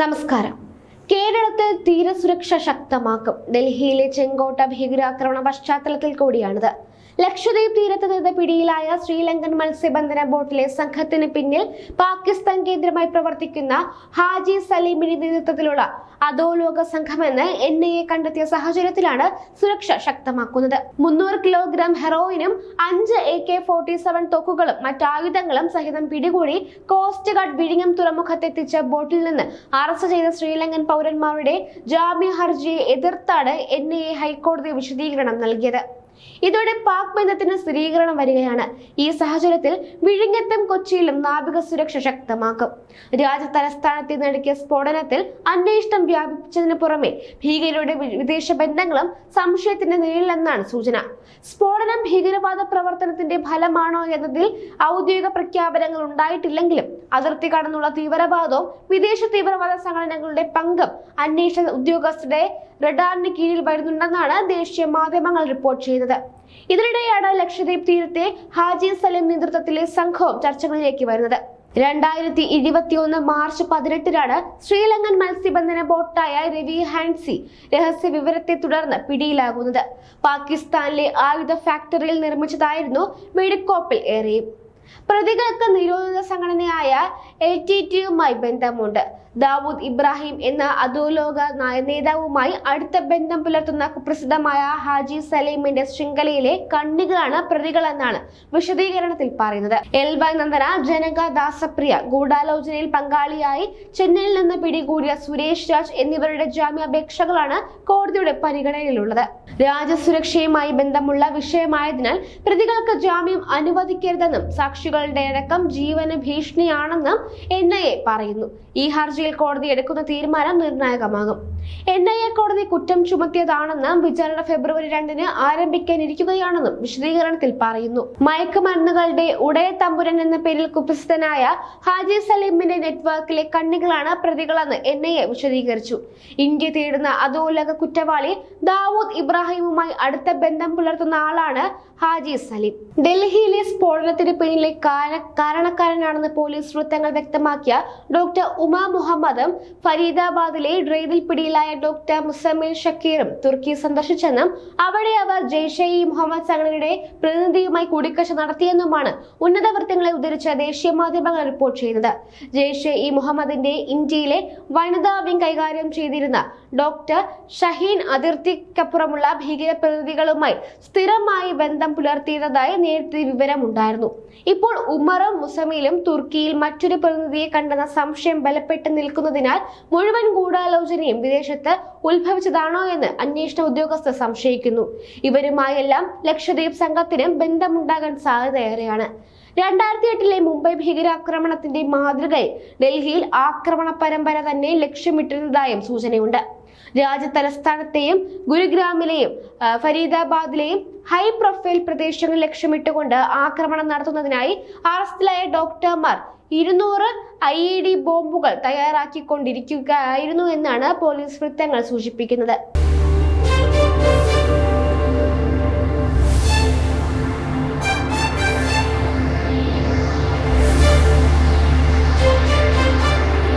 നമസ്കാരം. കേരളത്തിൽ തീരസുരക്ഷ ശക്തമാക്കും. ഡൽഹിയിലെ ചെങ്കോട്ട ഭീകരാക്രമണ പശ്ചാത്തലത്തിൽ കൂടിയാണിത്. ലക്ഷദ്വീപ് തീരത്ത് നിന്ന് പിടിയിലായ ശ്രീലങ്കൻ മത്സ്യബന്ധന ബോട്ടിലെ സംഘത്തിന് പിന്നിൽ പാകിസ്ഥാൻ കേന്ദ്രമായി പ്രവർത്തിക്കുന്ന ഹാജി സലീമിന്റെ നേതൃത്വത്തിലുള്ള അധോലോക സംഘമെന്ന് എൻ ഐ എ കണ്ടെത്തിയ സാഹചര്യത്തിലാണ് സുരക്ഷ ശക്തമാക്കുന്നത്. മുന്നൂറ് കിലോഗ്രാം ഹെറോയിനും അഞ്ച് എ കെ ഫോർട്ടി സെവൻ തോക്കുകളും മറ്റായുധങ്ങളും സഹിതം പിടികൂടി കോസ്റ്റ് ഗാർഡ് വിഴിഞ്ഞം തുറമുഖത്തെത്തിച്ച ബോട്ടിൽ നിന്ന് അറസ്റ്റ് ചെയ്ത ശ്രീലങ്കൻ പൗരന്മാരുടെ ജാമ്യ ഹർജിയെ എതിർത്താണ് എൻ ഐ എ ഹൈക്കോടതി വിശദീകരണം നൽകിയത്. ഇതോടെ പാക് ബന്ധത്തിന് സ്ഥിരീകരണം വരികയാണ്. ഈ സാഹചര്യത്തിൽ വിഴിഞ്ഞത്തും കൊച്ചിയിലും നാവിക സുരക്ഷ ശക്തമാക്കും. രാജ്യ തലസ്ഥാനത്ത് നടക്കിയ സ്ഫോടനത്തിൽ അന്വേഷണം വ്യാപിപ്പിച്ചതിന് പുറമെ ഭീകരരുടെ വിദേശ ബന്ധങ്ങളും സംശയത്തിന്റെ നിഴലിലെന്നാണ് സൂചന. സ്ഫോടനം ഭീകരവാദ പ്രവർത്തനത്തിന്റെ ഫലമാണോ എന്നതിൽ ഔദ്യോഗിക പ്രഖ്യാപനങ്ങൾ ഉണ്ടായിട്ടില്ലെങ്കിലും അതിർത്തി കടന്നുള്ള തീവ്രവാദവും വിദേശ തീവ്രവാദ സംഘടനകളുടെ പങ്കും അന്വേഷണ ഉദ്യോഗസ്ഥരുടെ റഡാറിന് കീഴിൽ വരുന്നുണ്ടെന്നാണ് ദേശീയ മാധ്യമങ്ങൾ റിപ്പോർട്ട് ചെയ്തത്. ഇതിനിടെയാണ് ലക്ഷദ്വീപ് തീരത്തെ ഹാജി സലീം നേതൃത്വത്തിലെ സംഘവും ചർച്ചകളിലേക്ക് വരുന്നത്. രണ്ടായിരത്തി ഇരുപത്തിയൊന്ന് മാർച്ച് പതിനെട്ടിനാണ് ശ്രീലങ്കൻ മത്സ്യബന്ധന ബോട്ടായ രവി ഹാൻസി രഹസ്യ വിവരത്തെ തുടർന്ന് പിടിയിലാകുന്നത്. പാകിസ്ഥാനിലെ ആയുധ ഫാക്ടറിയിൽ നിർമ്മിച്ചതായിരുന്നു വെടിക്കോപ്പിൽ ഏറെയും. പ്രതികൾക്ക് നിരോധിത സംഘടനയായ എൽ ടി ടിയുമായി ബന്ധമുണ്ട്. ദാവൂദ് ഇബ്രാഹിം എന്ന അധോലോക നേതാവുമായി അടുത്ത ബന്ധം പുലർത്തുന്ന കുപ്രസിദ്ധമായ ഹാജി സലീമിന്റെ ശൃംഖലയിലെ കണ്ണികളാണ് പ്രതികളെന്നാണ് വിശദീകരണത്തിൽ പറയുന്നത്. എൽ വൈ നന്ദന ജനക ദാസപ്രിയ ഗൂഢാലോചനയിൽ പങ്കാളിയായി ചെന്നൈയിൽ നിന്ന് പിടികൂടിയ സുരേഷ് രാജ് എന്നിവരുടെ ജാമ്യാപേക്ഷകളാണ് കോടതിയുടെ പരിഗണനയിലുള്ളത്. രാജ്യസുരക്ഷയുമായി ബന്ധമുള്ള വിഷയമായതിനാൽ പ്രതികൾക്ക് ജാമ്യം അനുവദിക്കരുതെന്നും സാക്ഷികളുടെ അടക്കം ജീവന് ഭീഷണിയാണെന്ന് എൻ ഐ എ പറയുന്നു. ഈ ഹർജിയിൽ കോടതി എടുക്കുന്ന തീരുമാനം നിർണായകമാകും. എൻ ഐ എ കോടതി കുറ്റം ചുമത്തിയതാണെന്നും വിചാരണ ഫെബ്രുവരി രണ്ടിന് ആരംഭിക്കാനിരിക്കുകയാണെന്നും വിശദീകരണത്തിൽ പറയുന്നു. മയക്കുമരുന്നുകളുടെ ഉടയ തമ്പുരൻ എന്ന പേരിൽ കുപ്രസിദ്ധനായ ഹാജി സലീമിന്റെ നെറ്റ്വർക്കിലെ കണ്ണികളാണ് പ്രതികളെന്ന് എൻ ഐ എ വിശദീകരിച്ചു. ഇന്ത്യ തേടുന്ന അധോലോക കുറ്റവാളി ദാവൂദ് ഇബ്രാഹിമുമായി അടുത്ത ബന്ധം പുലർത്തുന്ന ആളാണ് ഹാജി സലീം. ഡൽഹിയിലെ സ്ഫോടനത്തിന് പിന്നിലെ കാര- കാരണക്കാരനാണെന്ന് പോലീസ് വൃത്തങ്ങൾ വ്യക്തമാക്കിയ ഡോക്ടർ ഉമ മുഹമ്മദും ഫരീദാബാദിലെ ഡ്രൈവിൽ പിടിയിലായ ഡോക്ടർ മുസമിൽ ഷക്കീറും തുർക്കി സന്ദർശിച്ചെന്നും അവിടെ അവർ ജെയ്ഷെ ഇ മുഹമ്മദ് സംഘടനയുടെ പ്രതിനിധിയുമായി കൂടിക്കാഴ്ച നടത്തിയെന്നുമാണ് ഉന്നത വൃത്തങ്ങളെ ഉദ്ധരിച്ച ദേശീയ മാധ്യമങ്ങൾ റിപ്പോർട്ട് ചെയ്യുന്നത്. ജെയ്ഷെ ഇ മുഹമ്മദിന്റെ ഇന്ത്യയിലെ വനിതാ വിംഗ് കൈകാര്യം ചെയ്തിരുന്ന ഡോക്ടർ ഷഹീൻ അതിർത്തിക്കപ്പുറമുള്ള ഭീകര പ്രതിനിധികളുമായി സ്ഥിരമായി ബന്ധം പുലർത്തിയതായി നേരത്തെ വിവരമുണ്ടായിരുന്നു. ഇപ്പോൾ ഉമറും മുസമിലും തുർക്കിയിൽ മറ്റൊരു പ്രതിനിധിയെ കണ്ടെന്ന സംശയം ബലപ്പെട്ട് നിൽക്കുന്നതിനാൽ മുഴുവൻ ഗൂഢാലോചനയും വിദേശത്ത് ഉത്ഭവിച്ചതാണോ എന്ന് അന്വേഷണ ഉദ്യോഗസ്ഥർ സംശയിക്കുന്നു. ഇവരുമായെല്ലാം ലക്ഷദ്വീപ് സംഘത്തിനും ബന്ധമുണ്ടാകാൻ സാധ്യതയേറെയാണ്. രണ്ടായിരത്തി എട്ടിലെ മുംബൈ ഭീകരാക്രമണത്തിന്റെ മാതൃകയിൽ ഡൽഹിയിൽ ആക്രമണ പരമ്പര തന്നെ ലക്ഷ്യമിട്ടിരുന്നതായും സൂചനയുണ്ട്. രാജ്യ തലസ്ഥാനത്തെയും ഗുരുഗ്രാമിലെയും ഫരീദാബാദിലെയും ഹൈ പ്രൊഫൈൽ പ്രദേശങ്ങൾ ലക്ഷ്യമിട്ടുകൊണ്ട് ആക്രമണം നടത്തുന്നതിനായി അറസ്റ്റിലായ ഡോക്ടർമാർ ഇരുന്നൂറ് ഐ ഇ ഡി ബോംബുകൾ തയ്യാറാക്കിക്കൊണ്ടിരിക്കുകയായിരുന്നു എന്നാണ് പോലീസ് വൃത്തങ്ങൾ സൂചിപ്പിക്കുന്നത്.